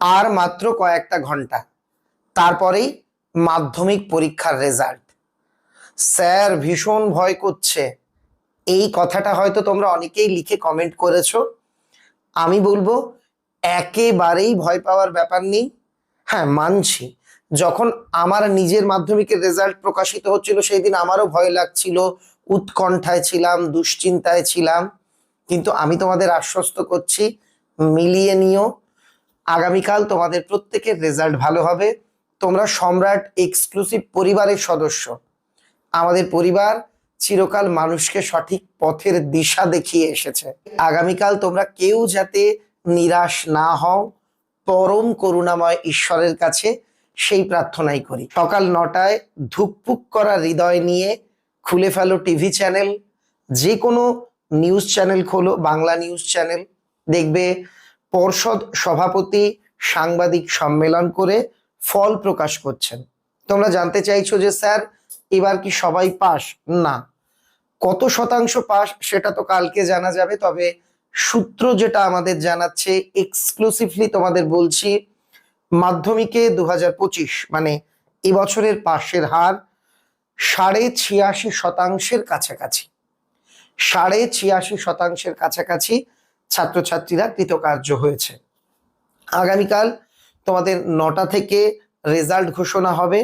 আর মাত্র কয়েকটা ঘণ্টা। তারপরেই মাধ্যমিক পরীক্ষার রেজাল্ট স্যার ভীষণ ভয় করছে। এই কথাটা হয়তো তোমরা অনেকেই লিখে কমেন্ট করেছ। আমি বলব, একেবারেই ভয় পাওয়ার ব্যাপার নেই। হ্যাঁ মানছি। যখন আমার নিজের মাধ্যমিকের রেজাল্ট প্রকাশিত হচ্ছিল, সেই দিন আমারও ভয় লাগছিল। উৎকণ্ঠায় ছিলাম, দুশ্চিন্তায় ছিলাম। কিন্তু আমি তোমাদের আশ্বস্ত করছি, মিলিয়ে নিও। আগামীকাল তোমাদের প্রত্যেকের রেজাল্ট ভালো হবে। তোমরা সম্রাট এক্সক্লুসিভ পরিবারের সদস্য। আমাদের পরিবার চিরকাল মানুষকে সঠিক পথের দিশা দেখিয়ে এসেছে। আগামীকাল তোমরা কেউ যাতে নিরাশ না হও, পরম করুণাময় ঈশ্বরের কাছে সেই প্রার্থনাই করি। সকাল নটায় ধুকপুক করা হৃদয় নিয়ে খুলে ফেলো টিভি চ্যানেল। যে কোনো নিউজ চ্যানেল খোলো, বাংলা নিউজ চ্যানেল। দেখবে পর্ষদ সভাপতি সাংবাদিক সম্মেলন করে ফল প্রকাশ করছেন। তোমরা জানতে চাইছো যে, স্যার, এবার কি সবাই পাস? না। কত শতাংশ পাস সেটা তো কালকে জানা যাবে, তবে সূত্র যেটা আমাদের জানাচ্ছে এক্সক্লুসিভলি তোমাদের বলছি, মাধ্যমিকে দু হাজার পঁচিশ মানে এবছরের পাশের হার সাড়ে ছিয়াশি শতাংশের কাছাকাছি। সাড়ে ছিয়াশি শতাংশের কাছাকাছি ছাত্রছাত্রীরা কৃতকার্য হয়েছে। আগামীকাল তোমাদের নটা থেকে রেজাল্ট ঘোষণা হবে।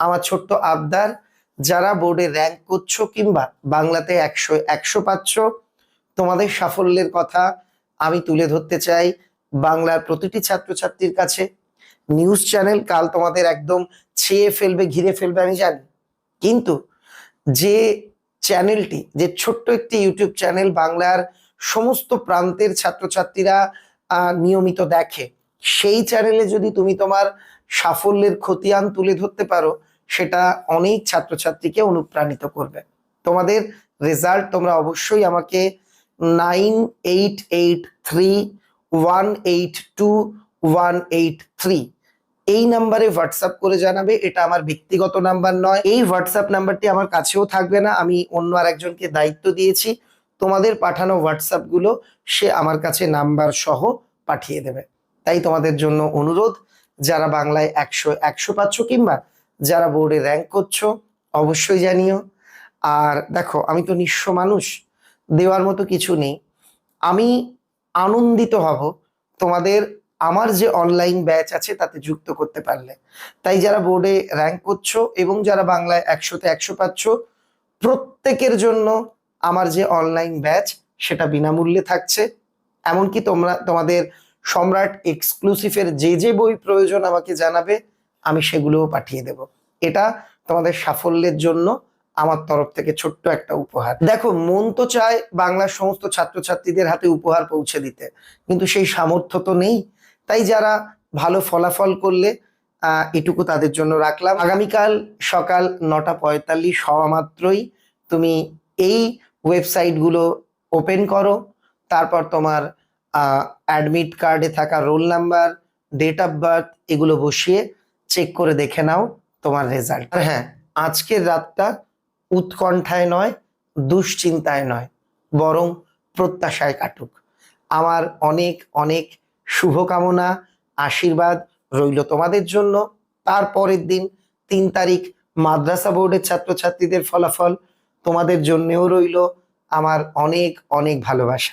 আমার ছোট্ট আবদার, যারা বোর্ডে র্যাঙ্ক করছ কিংবা বাংলাতে একশো একশো পাচ্ছ, তোমাদের সাফল্যের কথা আমি তুলে ধরতে চাই বাংলার প্রতিটি ছাত্রছাত্রীর কাছে। নিউজ চ্যানেল কাল তোমাদের একদম ছেয়ে ফেলবে, ঘিরে ফেলবে, আমি জানি। কিন্তু যে চ্যানেলটি, যে ছোট্ট একটি ইউটিউব চ্যানেল বাংলার সমস্ত প্রান্তের ছাত্রছাত্রীরা নিয়মিত দেখে। সেই চ্যানেলে যদি তুমি তোমার সাফল্যের খতিয়ান তুলে ধরতে পারো, সেটা অনেক ছাত্রছাত্রীকে অনুপ্রাণিত করবে। তোমাদের রেজাল্ট তোমরা অবশ্যই আমাকে nine eight eight three one eight two one eight three এই নাম্বারে হোয়াটসঅ্যাপ করে জানাবে। এটা আমার ব্যক্তিগত নাম্বার নয়। এই হোয়াটসঅ্যাপ নাম্বারটি আমার কাছেও থাকবে না। আমি অন্য আর একজনকে দায়িত্ব দিয়েছি। তোমাদের পাঠানো হোয়াটসঅ্যাপগুলো সে আমার কাছে নাম্বার সহ পাঠিয়ে দেবে। তাই তোমাদের জন্য অনুরোধ, যারা বাংলায় একশো একশো পাচ্ছ কিংবা যারা বোর্ডে র্যাঙ্ক করছ, অবশ্যই জানিও। আর দেখো, আমি তো নিঃস্ব মানুষ, দেওয়ার মতো কিছু নেই। আমি আনন্দিত হব তোমাদের আমার যে অনলাইন ব্যাচ আছে তাতে যুক্ত করতে পারলে। তাই যারা বোর্ডে র্যাঙ্ক করছ এবং যারা বাংলায় একশোতে একশো পাচ্ছ, প্রত্যেকের জন্য আমার যে অনলাইন ব্যাচ সেটা বিনামূল্যে থাকছে। এমনকি তোমরা, তোমাদের সম্রাট এক্সক্লুসিভের যে যে বই প্রয়োজন আমাকে জানাবে, আমি সেগুলোও পাঠিয়ে দেব। এটা তোমাদের সাফল্যের জন্য আমার তরফ থেকে ছোট্ট একটা উপহার। দেখো, মন তো চায় বাংলার সমস্ত ছাত্রছাত্রীদের হাতে উপহার পৌঁছে দিতে, কিন্তু সেই সামর্থ্য তো নেই। তাই যারা ভালো ফলাফল করলে এটুকু তাদের জন্য রাখলাম। আগামীকাল সকাল নটা পঁয়তাল্লিশ হওয়া মাত্রই তুমি এই ওয়েবসাইটগুলো ওপেন করো, তারপর তোমার অ্যাডমিট কার্ডে থাকা roll number date of birth এগুলো বসিয়ে চেক করে দেখে নাও তোমার রেজাল্ট হ্যাঁ আজকের রাতটা উৎকণ্ঠায় নয়, দুশ্চিন্তায় নয়, বরং প্রত্যাশায় কাটুক। আমার অনেক অনেক শুভকামনা, আশীর্বাদ রইল তোমাদের জন্য। তারপরের দিন তিন তারিখ মাদ্রাসা বোর্ডের ছাত্রছাত্রীদের ফলাফল তোমাদের জন্যেও রইল আমার অনেক অনেক ভালোবাসা।